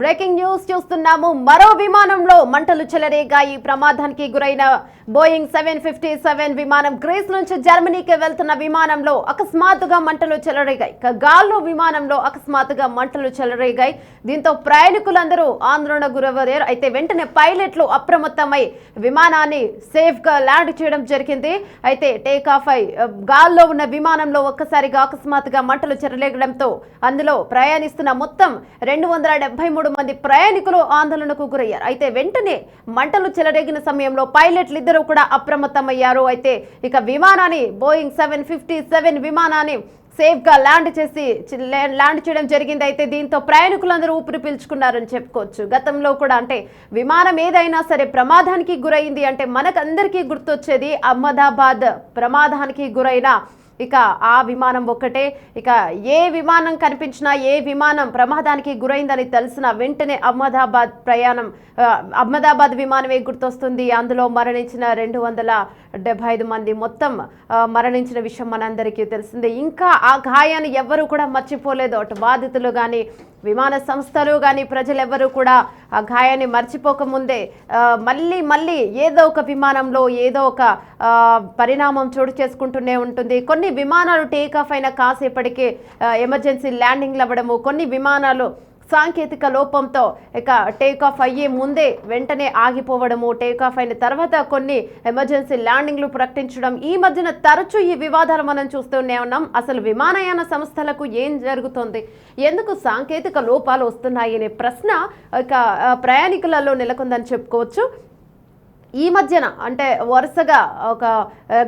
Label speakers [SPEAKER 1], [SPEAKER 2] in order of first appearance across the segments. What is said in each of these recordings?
[SPEAKER 1] Breaking news చూస్తున్నాము. మరో విమానంలో మంటలు చెలరేగాయి ప్రమాదానికి గురైన బోయింగ్ సెవెన్ ఫిఫ్టీ సెవెన్ విమానం గ్రీస్ నుంచి జర్మనీకి వెళ్తున్న విమానంలో అకస్మాత్తుగా మంటలు చెలరేగాయి. ఇక గాల్లో విమానంలో అకస్మాత్తుగా మంటలు చెలరేగాయి. దీంతో ప్రయాణికులందరూ ఆందోళన గురయ్యారు అయితే వెంటనే పైలట్లు అప్రమత్తమై విమానాన్ని సేఫ్గా ల్యాండ్ చేయడం జరిగింది. అయితే టేక్ ఆఫ్ అయి గాల్లో ఉన్న విమానంలో ఒక్కసారిగా అకస్మాత్తుగా మంటలు చెలరేగడంతో అందులో ప్రయాణిస్తున్న మొత్తం రెండు వందల డెబ్బై మూడు మంది ప్రయాణికులు ఆందోళనకు గురయ్యారు. అయితే వెంటనే మంటలు చెలరేగిన సమయంలో పైలట్లు ఇద్దరు కూడా అప్రమత్తమయ్యారు. అయితే ఇక విమానాన్ని బోయింగ్ సెవెన్ ఫిఫ్టీ సెవెన్ విమానాన్ని సేఫ్గా ల్యాండ్ చేసి ల్యాండ్ చేయడం జరిగింది. అయితే దీంతో ప్రయాణికులందరూ ఊపిరి పీల్చుకున్నారని చెప్పుకోవచ్చు. గతంలో కూడా అంటే విమానం ఏదైనా సరే ప్రమాదానికి గురైంది అంటే మనకందరికీ గుర్తొచ్చేది అహ్మదాబాద్ ప్రమాదానికి గురైన ఇక ఆ విమానం ఒక్కటే. ఇక ఏ విమానం కనిపించినా ఏ విమానం ప్రమాదానికి గురైందని తెలిసిన వెంటనే అహ్మదాబాద్ ప్రయాణం అహ్మదాబాద్ విమానమే గుర్తొస్తుంది. అందులో మరణించిన రెండు వందల డెబ్బై ఐదు మంది మొత్తం మరణించిన విషయం మనందరికీ తెలిసిందే. ఇంకా ఆ గాయాన్ని ఎవ్వరూ కూడా మర్చిపోలేదు. అటు బాధితులు కానీ విమాన సంస్థలు కానీ ప్రజలెవ్వరూ కూడా ఆ గాయాన్ని మర్చిపోకముందే మళ్ళీ మళ్ళీ ఏదో ఒక విమానంలో ఏదో ఒక పరిణామం చోటు చేసుకుంటూనే ఉంటుంది. కొన్ని విమానాలు టేక్ ఆఫ్ అయిన కాసేపటికే ఎమర్జెన్సీ ల్యాండింగ్లు అవ్వడము కొన్ని విమానాలు సాంకేతిక లోపంతో ఇక టేక్ ఆఫ్ అయ్యే ముందే వెంటనే ఆగిపోవడము. టేక్ ఆఫ్ అయిన తర్వాత కొన్ని ఎమర్జెన్సీ ల్యాండింగ్లు ప్రకటించడం. ఈ మధ్యన తరచూ ఈ వివాదాలు మనం చూస్తూనే ఉన్నాం. అసలు విమానయాన సంస్థలకు ఏం జరుగుతుంది? ఎందుకు సాంకేతిక లోపాలు వస్తున్నాయి అనే ప్రశ్న ఇక ప్రయాణికులలో నెలకొందని చెప్పుకోవచ్చు. ఈ మధ్యన అంటే వరుసగా ఒక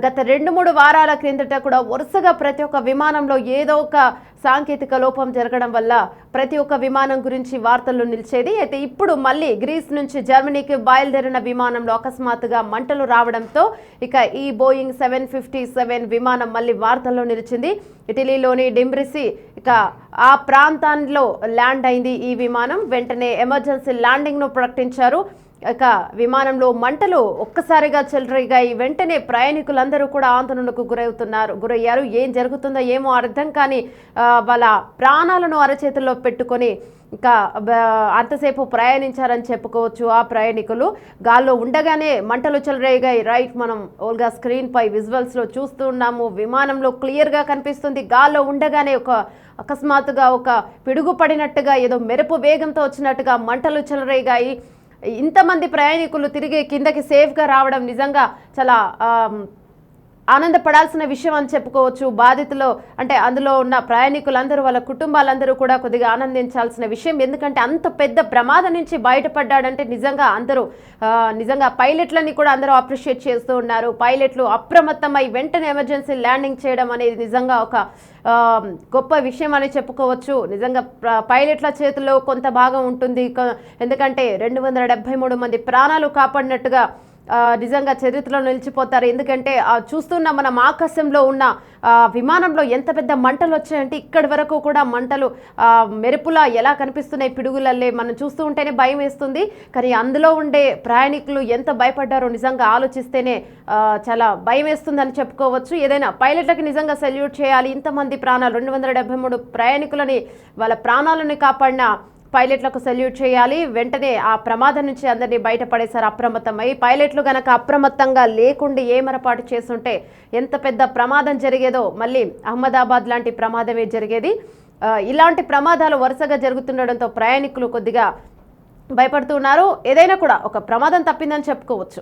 [SPEAKER 1] గత రెండు మూడు వారాల క్రిందట కూడా వరుసగా ప్రతి ఒక్క విమానంలో ఏదో ఒక సాంకేతిక లోపం జరగడం వల్ల ప్రతి ఒక్క విమానం గురించి వార్తల్లో నిలిచేది. అయితే ఇప్పుడు మళ్ళీ గ్రీస్ నుంచి జర్మనీకి బయలుదేరిన విమానంలో అకస్మాత్తుగా మంటలు రావడంతో ఇక ఈ బోయింగ్ సెవెన్ ఫిఫ్టీ సెవెన్ విమానం మళ్ళీ వార్తల్లో నిలిచింది. ఇటలీలోని డింబ్రిసి ఇక ఆ ప్రాంతాల్లో ల్యాండ్ అయింది ఈ విమానం. వెంటనే ఎమర్జెన్సీ ల్యాండింగ్ను ప్రకటించారు. ఇక విమానంలో మంటలు ఒక్కసారిగా చెలరేగాయి. వెంటనే ప్రయాణికులందరూ కూడా ఆందోళనకు గురవుతున్నారు. గురయ్యారు. ఏం జరుగుతుందో ఏమో అర్థం కాని వాళ్ళ ప్రాణాలను అరచేతుల్లో పెట్టుకొని ఇంకా అంతసేపు ప్రయాణించారని చెప్పుకోవచ్చు. ఆ ప్రయాణికులు గాల్లో ఉండగానే మంటలు చెలరేగాయి. రైట్ మనం ఓల్గా స్క్రీన్ పై విజువల్స్లో చూస్తూ చూస్తున్నాము విమానంలో క్లియర్గా కనిపిస్తుంది. గాల్లో ఉండగానే ఒక అకస్మాత్తుగా ఒక పిడుగు పడినట్టుగా ఏదో మెరుపు వేగంతో వచ్చినట్టుగా మంటలు చెలరేగాయి. ఇంతమంది ప్రయాణికులు తిరిగి కిందకి సేఫ్గా రావడం నిజంగా చాలా ఆనందపడాల్సిన విషయం అని చెప్పుకోవచ్చు. బాధితులు అంటే అందులో ఉన్న ప్రయాణికులందరూ వాళ్ళ కుటుంబాలందరూ కూడా కొద్దిగా ఆనందించాల్సిన విషయం. ఎందుకంటే అంత పెద్ద ప్రమాదం నుంచి బయటపడ్డాడంటే నిజంగా అందరూ నిజంగా పైలట్లని కూడా అందరూ అప్రిషియేట్ చేస్తూ ఉన్నారు. పైలట్లు అప్రమత్తమై వెంటనే ఎమర్జెన్సీ ల్యాండింగ్ చేయడం అనేది నిజంగా ఒక గొప్ప విషయం అని చెప్పుకోవచ్చు. నిజంగా పైలట్ల చేతిలో కొంత భాగం ఉంటుంది. ఎందుకంటే రెండు వందల డెబ్బై మూడు మంది ప్రాణాలు కాపాడినట్టుగా నిజంగా చరిత్రలో నిలిచిపోతారు. ఎందుకంటే చూస్తున్న మనం ఆకాశంలో ఉన్న విమానంలో ఎంత పెద్ద మంటలు వచ్చాయంటే ఇక్కడి వరకు కూడా మంటలు మెరుపులా ఎలా కనిపిస్తున్నాయి పిడుగులల్లే మనం చూస్తూ ఉంటేనే భయం వేస్తుంది. కానీ అందులో ఉండే ప్రయాణికులు ఎంత భయపడ్డారో నిజంగా ఆలోచిస్తేనే చాలా భయం వేస్తుందని చెప్పుకోవచ్చు. ఏదైనా పైలట్లకి నిజంగా సెల్యూట్ చేయాలి. ఇంతమంది ప్రాణాలు రెండు వందల డెబ్బై మూడు ప్రయాణికులని వాళ్ళ ప్రాణాలని కాపాడిన పైలట్లకు సెల్యూట్ చేయాలి. వెంటనే ఆ ప్రమాదం నుంచి అందరినీ బయటపడేశారు అప్రమత్తమై. పైలట్లు గనక అప్రమత్తంగా లేకుండా ఏమరపాటు చేస్తుంటే ఎంత పెద్ద ప్రమాదం జరిగేదో మళ్ళీ అహ్మదాబాద్ లాంటి ప్రమాదమే జరిగేది. ఇలాంటి ప్రమాదాలు వరుసగా జరుగుతుండడంతో ప్రయాణికులు కొద్దిగా భయపడుతున్నారు ఏదైనా కూడా ఒక ప్రమాదం తప్పిందని చెప్పుకోవచ్చు.